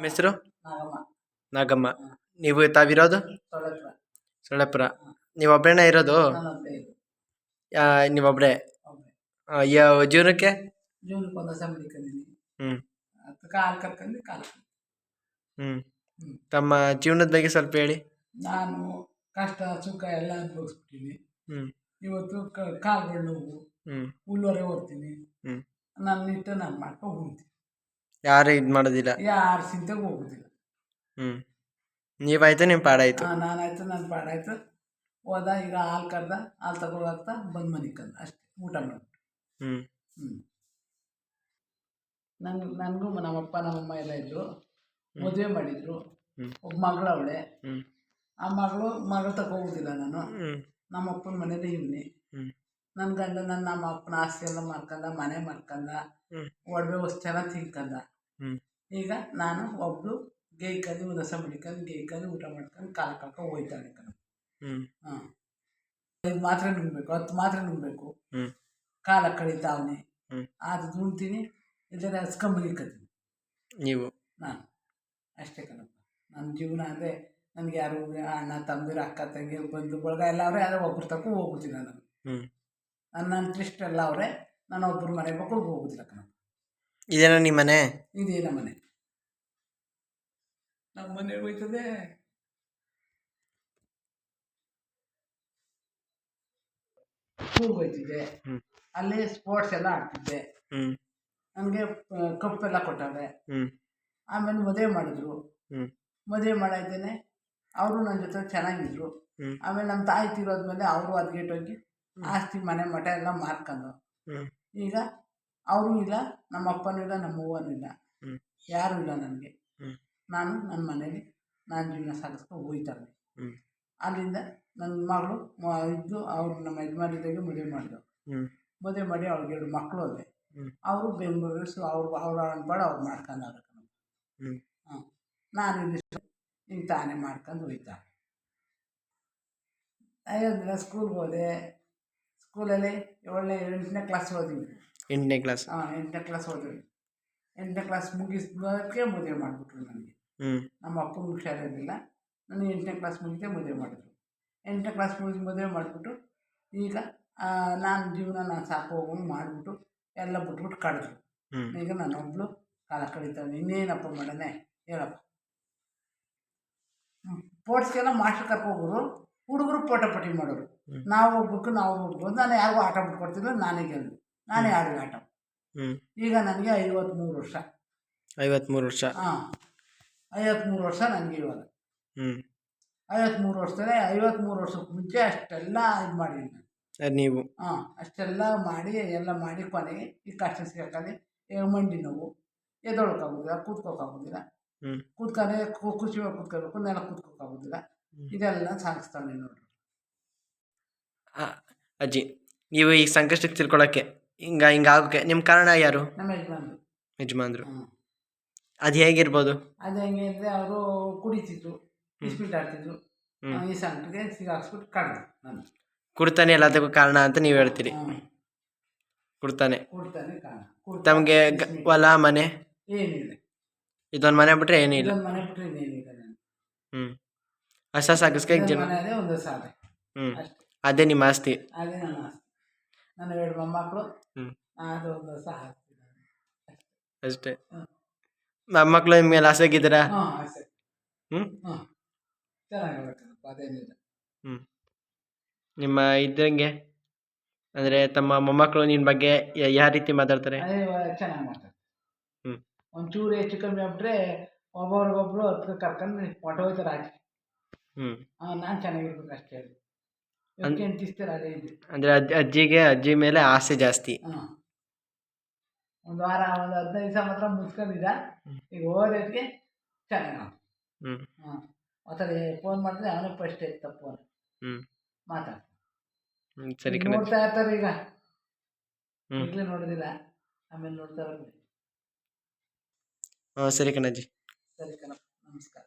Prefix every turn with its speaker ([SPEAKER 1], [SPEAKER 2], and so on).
[SPEAKER 1] ನಿಮ್ಮ ಹೆಸರು?
[SPEAKER 2] ನಾಗಮ್ಮ.
[SPEAKER 1] ನಾಗಮ್ಮ. ನೀವು ತಾವಿರೋದು? ಸೊಳ್ಳೆಪುರ. ನೀವು ಒಬ್ಬರೇನ ಇರೋದು? ನೀವೊಬ್ಬರೇ ಯಾವ ಜೀವನಕ್ಕೆ? ಹ್ಞೂ ಹ್ಞೂ
[SPEAKER 2] ಹ್ಮ್.
[SPEAKER 1] ತಮ್ಮ ಜೀವನದ ಬಗ್ಗೆ ಸ್ವಲ್ಪ ಹೇಳಿ.
[SPEAKER 2] ನಾನು ಕಷ್ಟ ಸುಖ ಎಲ್ಲ ಅನುಭವಿಸ್ಬಿಟ್ಟಿನಿ. ಇವತ್ತು ಕಾಲ್ಗಳು ನೋವು. ಹುಲ್ಲೊರೆ ಓದ್ತೀನಿ
[SPEAKER 1] ಹ್ಞೂ
[SPEAKER 2] ನನ್ನ ಇಟ್ಟು ನಾನು ಮಾಡ್ಕೊಂಡು ಉಣ್ತೀನಿ
[SPEAKER 1] ಯಾರು ಇದು ಮಾಡೋದಿಲ್ಲ.
[SPEAKER 2] ಯಾರು ಚಿಂತೆಗೆ ಹೋಗೋದಿಲ್ಲ.
[SPEAKER 1] ಹ್ಞೂ ನೀವಾಯ್ತು ನಿಮ್ಮ ಪಾಡಾಯ್ತು.
[SPEAKER 2] ನಾನಾಯ್ತು ನನ್ನ ಪಾಡಾಯ್ತು. ಹೋದ ಈಗ ಹಾಲು ಕರ್ದ ಹಾಲು ತಗೊಳಕ್ತ ಬಂದು ಮನೆ ಕಂದ ಅಷ್ಟೇ ಊಟ ಮಾಡ್ಬಿಟ್ಟು.
[SPEAKER 1] ಹ್ಞೂ
[SPEAKER 2] ಹ್ಞೂ ನನ್ ನನಗೂ ನಮ್ಮಪ್ಪ ನಮ್ಮಮ್ಮ ಎಲ್ಲ ಇದ್ದರು ಮದುವೆ ಮಾಡಿದ್ರು.
[SPEAKER 1] ಹ್ಮ್.
[SPEAKER 2] ಒಬ್ಬ ಮಗಳು
[SPEAKER 1] ಅವಳೆ.
[SPEAKER 2] ಆ ಮಗಳು ಮಗಳು ತಗೋಗುದಿಲ್ಲ ನಾನು.
[SPEAKER 1] ಹ್ಞೂ
[SPEAKER 2] ನಮ್ಮ ಅಪ್ಪನ ಮನೇಲಿ ಇವ್ನಿ.
[SPEAKER 1] ಹ್ಞೂ
[SPEAKER 2] ನನ್ನ ಗಂಡ ನನ್ನ ನಮ್ಮ ಅಪ್ಪನ ಆಸ್ತಿ ಎಲ್ಲ ಮಾರ್ಕಂದ ಮನೆ ಮಾರ್ಕಂದ
[SPEAKER 1] ಹ್ಞೂ
[SPEAKER 2] ಒಡವೆ ವಸ್ತು ಎಲ್ಲ ತಿನ್ಕಂದ ಈಗ ನಾನು ಒಬ್ಳು ಗೇಯ್ಕಂದು ಉದಸ ಮಡಿಕೊಂಡು ಗೇಯ್ಕಂದು ಊಟ ಮಾಡ್ಕೊಂಡು ಕಾಲ ಕಳ್ಕೊಂಡು ಹೋಯ್ತಾಳೆ ಕಣ
[SPEAKER 1] ಹ್ಮ್.
[SPEAKER 2] ಹಾಂ. ಐದು ಮಾತ್ರೆ ನುಂಗ್ಬೇಕು ಹತ್ತು ಮಾತ್ರ ನುಂಗ್ಬೇಕು. ಕಾಲ ಕಳಿತಾವನೆ ಅದು ಉಣ್ತೀನಿ ಇದರ ಹಸ್ಕೊಂಬಲಿಕತ್ತೀನಿ
[SPEAKER 1] ನೀವು?
[SPEAKER 2] ನಾನು ಅಷ್ಟೇ ಕಣಪ್ಪ. ನನ್ನ ಜೀವನ ಅಂದ್ರೆ ನನಗೆ ಯಾರು ಅಣ್ಣ ತಮ್ಮದಿರು ಅಕ್ಕ ತಂಗಿ ಬಂಧು ಬಳಗ ಎಲ್ಲ ಅವರೇ ಯಾರೋ ಒಬ್ರು ತಕ್ಕ ಹೋಗ್ಬಿಡ್ತೀನಿ ನಾನು. ನನ್ನ ಇಂಟ್ರೆಸ್ಟ್ ಎಲ್ಲ ಅವರೇ ನಾನು ಒಬ್ಬರು ಮನೆ ಮಕ್ಕಳು ಹೋಗುದಿಲ್ಲ ಕಣ
[SPEAKER 1] ಇದೇನಾ ನಿಮ್ಮ ಮನೆ
[SPEAKER 2] ಇದೇ ನಮ್ಮ ಮನೆ. ನಮ್ಮ ಮನೆ ಹೋಯ್ತದೆ. ಸ್ಕೂಲ್ಗೆ ಹೋಯ್ತಿದ್ದೆ. ಅಲ್ಲಿ ಸ್ಪೋರ್ಟ್ಸ್ ಎಲ್ಲ ಆಡ್ತಿದ್ದೆ. ನನಗೆ ಎಲ್ಲ ಕೊಟ್ಟಾರೆ
[SPEAKER 1] ಹ್ಮ್.
[SPEAKER 2] ಆಮೇಲೆ ಮದುವೆ ಮಾಡಿದ್ರು. ಮದುವೆ ಮಾಡಾಯ್ತೇನೆ. ಅವರು ನನ್ನ ಜೊತೆ ಚೆನ್ನಾಗಿದ್ರು. ಆಮೇಲೆ ನಮ್ಮ ತಾಯಿ ತೀರೋದ್ಮೇಲೆ ಅವರು ಹೋಗಿ ಆಸ್ತಿ ಮನೆ ಮಠ ಎಲ್ಲ ಮಾರ್ಕೊಂಡು. ಈಗ ಅವರು ಇಲ್ಲ ನಮ್ಮ ಅಪ್ಪನೂ ಇಲ್ಲ ನಮ್ಮ ಅವ್ವನೂ ಇಲ್ಲ ಯಾರು ಇಲ್ಲ ನನಗೆ. ನಾನು ನನ್ನ ಮನೇಲಿ ನಾನು ಜೀವನ ಸಾಗಿಸ್ಕೊಂಡು ಹೋಯ್ತಾರೆ ಅಲ್ಲಿಂದ ನನ್ನ ಮಗಳು ಇದ್ದು ಅವ್ರು ನಮ್ಮ ಯಜಮಾನಿದಾಗೆ ಮದುವೆ ಮಾಡಿದ್ರು ಮದುವೆ ಮಾಡಿ ಅವ್ರಿಗೆ ಎರಡು ಮಕ್ಕಳು ಅದೇ ಅವರು ಬೆಂಗಳೂರು ಸೊ ಅವ್ರು ಅವ್ರ ಅನ್ಬಾಡ ಅವ್ರು ಮಾಡ್ಕೊಂಡವ್ರೆ
[SPEAKER 1] ಹ್ಞೂ
[SPEAKER 2] ಹಾಂ. ನಾನು ಇಲ್ಲಿ ಹಿಂಗೆ ತಾನೇ ಮಾಡ್ಕೊಂಡು ಹೋಯ್ತಾರೆ ಅಯ್ಯೋದಿಲ್ಲ ಸ್ಕೂಲ್ಗೆ ಹೋದೆ. ಸ್ಕೂಲಲ್ಲಿ ಏಳನೇ ಎಂಟನೇ ಕ್ಲಾಸ್ ಓದಿವಿ
[SPEAKER 1] ಎಂಟನೇ ಕ್ಲಾಸ್
[SPEAKER 2] ಹಾಂ ಎಂಟನೇ ಕ್ಲಾಸ್ ಓದಿವಿ ಎಂಟನೇ ಕ್ಲಾಸ್ ಮುಗಿಸ್ಬೋದಕ್ಕೆ ಮದುವೆ ಮಾಡಿಬಿಟ್ರು ನನಗೆ. ನಮ್ಮ ಅಪ್ಪನ ಹುಷಾರಿರಲಿಲ್ಲ. ನಾನು ಎಂಟನೇ ಕ್ಲಾಸ್ ಮುಗಿದೆ ಮದುವೆ ಮಾಡಿದ್ರು. ಎಂಟನೇ ಕ್ಲಾಸ್ ಮುಗಿದು ಮದುವೆ ಮಾಡಿಬಿಟ್ಟು ಈಗ ನಾನು ಜೀವನ ನಾನು ಸಾಕು ಹೋಗೋಂಗೆ ಮಾಡಿಬಿಟ್ಟು ಎಲ್ಲ ಬಿಟ್ಬಿಟ್ಟು ಕಳೆದ್ರು. ಈಗ ನಾನೊಬ್ಳು ಕಾಲ ಕಳೀತಾನೆ. ಇನ್ನೇನಪ್ಪ ಮಾಡೋಣ? ಹೇಳಪ್ಪ. ಸ್ಪೋರ್ಟ್ಸ್ಗೆಲ್ಲ ಮಾಸ್ಟರ್ ಕರ್ಕೋಗೋರು ಹುಡುಗರು ಪೋಟಪಟಿ ಮಾಡೋರು. ನಾವು ಹೋಗ್ಬೇಕು ನಾವು ಹೋಗ್ಬೇಕು ನಾನು ಯಾರಿಗೂ ಆಟ ಬಿಟ್ಕೊಡ್ತಿಲ್ಲ ನಾನೇ ಗೆಲ್ಲ ನಾನೇ ಆಡಿದ ಆಟ.
[SPEAKER 1] ಹ್ಞೂ
[SPEAKER 2] ಈಗ ನನಗೆ ಐವತ್ಮೂರು ವರ್ಷ.
[SPEAKER 1] ಐವತ್ಮೂರು ವರ್ಷ.
[SPEAKER 2] ಹಾಂ. ಐವತ್ಮೂರು ವರ್ಷ ನನಗೆ ಇವಾಗ. ಐವತ್ಮೂರು ವರ್ಷದಲ್ಲಿ ಐವತ್ತ್ಮೂರು ವರ್ಷಕ್ಕೆ ಮುಂಚೆ ಅಷ್ಟೆಲ್ಲ ಇದು ಮಾಡಿದ್ದೀನಿ ನಾನು.
[SPEAKER 1] ನೀವು.
[SPEAKER 2] ಹಾಂ ಅಷ್ಟೆಲ್ಲ ಮಾಡಿ ಎಲ್ಲ ಮಾಡಿ ಕೊನೆಗೆ ಈ ಕಷ್ಟ ಸಿಗಕ್ಕಲ್ಲಿ ಈಗ ಮಂಡಿ ನೋವು ಎದ್ದೊಳಕ್ಕಾಗೋದಿಲ್ಲ ಕೂತ್ಕೋಕ್ಕಾಗೋದಿಲ್ಲ. ಕೂತ್ಕೊಂಡೆ ಖುಷಿ ಕೂತ್ಕೋಬೇಕು ನೆಲ ಕೂತ್ಕೋಕ್ಕಾಗೋದಿಲ್ಲ. ಇದೆಲ್ಲ ಸಾಗಿಸ್ತಾನೆ ನೋಡ್ರಿ.
[SPEAKER 1] ಆ, ಅಜ್ಜಿ ನೀವು ಈ ಸಂಕಷ್ಟಕ್ಕೆ ತಿಳ್ಕೊಳಕ್ಕೆ ಹಿಂಗ ಹಿಂಗಾಗೋಕ್ಕೆ ನಿಮ್ಮ ಕಾರಣ ಯಾರು?
[SPEAKER 2] ನಮ್ಮ ಯಜಮಾನ್ರು.
[SPEAKER 1] ಯಜಮಾನ್ರು. ಅದು ಹೇಗಿರ್ಬೋದು?
[SPEAKER 2] ಅದು ಹೆಂಗೆ ಅಂದರೆ ಅವರು ಕುಡಿತಿದ್ರು ಬಿಸ್ಬಿಟ್ ಆಡ್ತಿದ್ರು.
[SPEAKER 1] ಹ್ಮ್.
[SPEAKER 2] ಈ ಸಂಕಟಕ್ಕೆ ಸಿಗಾಕ್ಸ್ಬಿಟ್ಟು ಕಡ್ದು ನಾನು
[SPEAKER 1] ಕುಡ್ತಾನೆ ಎಲ್ಲದಕ್ಕೂ ಕಾರಣ ಅಂತ ನೀವು ಹೇಳ್ತೀರಿ.
[SPEAKER 2] ಹ್ಞೂ
[SPEAKER 1] ಕುಡ್ತಾನೆ.
[SPEAKER 2] ಕೊಡ್ತಾನೆ
[SPEAKER 1] ತಮಗೆ. ಹೊಲ ಮನೆ?
[SPEAKER 2] ಏನಿಲ್ಲ.
[SPEAKER 1] ಇದೊಂದು ಮನೆ ಬಿಟ್ರೆ ಏನೂ ಇಲ್ಲ.
[SPEAKER 2] ಇದೊಂದು ಮನೆ ಬಿಟ್ಟರೆ ಏನಿಲ್ಲ ನಾನು
[SPEAKER 1] ಹ್ಞೂ ಹಸ ಸಾಕಷ್ಟು
[SPEAKER 2] ಇದೊಂದು
[SPEAKER 1] ಜನ
[SPEAKER 2] ಅದೇ ಒಂದು ಸಾಲ
[SPEAKER 1] ಹ್ಞೂ
[SPEAKER 2] ಅಷ್ಟೇ.
[SPEAKER 1] ಅದೇ ನಿಮ್ಮ ಆಸ್ತಿ.
[SPEAKER 2] ಅದೇ ನನ್ನ ಆಸ್ತಿ. ನನ್ನ ಎರಡು ಮೊಮ್ಮಕ್ಕಳು
[SPEAKER 1] ಹ್ಞೂ
[SPEAKER 2] ಅದು ಒಂದು ಸಹ
[SPEAKER 1] ಅಷ್ಟೇ.
[SPEAKER 2] ಹ್ಮ್.
[SPEAKER 1] ಮೊಮ್ಮಕ್ಕಳು ನಿಮ್ಮ ಮೇಲೆ ಆಸೆಗಿದ್ದೀರಾ
[SPEAKER 2] ಹಾಂ ಆಸೆ.
[SPEAKER 1] ಹ್ಞೂ
[SPEAKER 2] ಹ್ಞೂ ಚೆನ್ನಾಗಿರ್ಬೇಕಪ್ಪ ಅದೇನಿಲ್ಲ
[SPEAKER 1] ಹ್ಞೂ ನಿಮ್ಮ ಇದ್ದಂಗೆ ಅಂದ್ರೆ ತಮ್ಮ ಮೊಮ್ಮಕ್ಕಳು ನಿನ್ನ ಬಗ್ಗೆ ಯಾವ ರೀತಿ ಮಾತಾಡ್ತಾರೆ?
[SPEAKER 2] ಅದೇ ಚೆನ್ನಾಗಿ ಮಾಡ್ತಾರೆ
[SPEAKER 1] ಹ್ಞೂ
[SPEAKER 2] ಒಂಚೂರು ಹೆಚ್ಚು ಕಮ್ಮಿ ಆಗ್ಬಿಟ್ರೆ ಒಬ್ಬೊಬ್ರಿಗೊಬ್ರು ಹತ್ರ ಕರ್ಕೊಂಡು ಫೋಟೋ ಆಚೆ. ಹಾಂ ನಾನು ಚೆನ್ನಾಗಿರ್ಬೇಕು ಅಷ್ಟೇ. ಅಂದ್ರೆ ಅದೇ ಇದೆ.
[SPEAKER 1] ಅಂದರೆ ಅಜ್ಜಿ ಅಜ್ಜಿಗೆ ಅಜ್ಜಿ ಮೇಲೆ ಆಸೆ ಜಾಸ್ತಿ.
[SPEAKER 2] ಒಂದು ವಾರ ಒಂದು ಹದಿನೈದು ದಿವಸ ಮಾತ್ರ ಮುಚ್ಕೊಂಡಿದ್ದ
[SPEAKER 1] ಹ್ಮ್.
[SPEAKER 2] ಈಗ ಹೋಗೋದಕ್ಕೆ ಚೆನ್ನಾಗಿ.
[SPEAKER 1] ಹ್ಞೂ
[SPEAKER 2] ಹಾಂ. ಒತ್ತಡ ಫೋನ್ ಮಾಡಿದ್ರೆ ಅವನು ಫಸ್ಟ್ ತಪ್ಪು ಫೋನ್
[SPEAKER 1] ಹ್ಞೂ
[SPEAKER 2] ಮಾತಾಡ್ತಾನೆ.
[SPEAKER 1] ಹ್ಞೂ ಸರಿ ಕಣ
[SPEAKER 2] ನೋಡ್ತಾ ಇರ್ತಾರೆ ಈಗ.
[SPEAKER 1] ಹ್ಞೂ
[SPEAKER 2] ಈಗಲೇ ನೋಡೋದಿಲ್ಲ. ಆಮೇಲೆ ನೋಡ್ತಾರೆ
[SPEAKER 1] ಹಾಂ ಸರಿ ಕಣಜ್ಜಿ.
[SPEAKER 2] ಸರಿ ಕಣ ನಮಸ್ಕಾರ.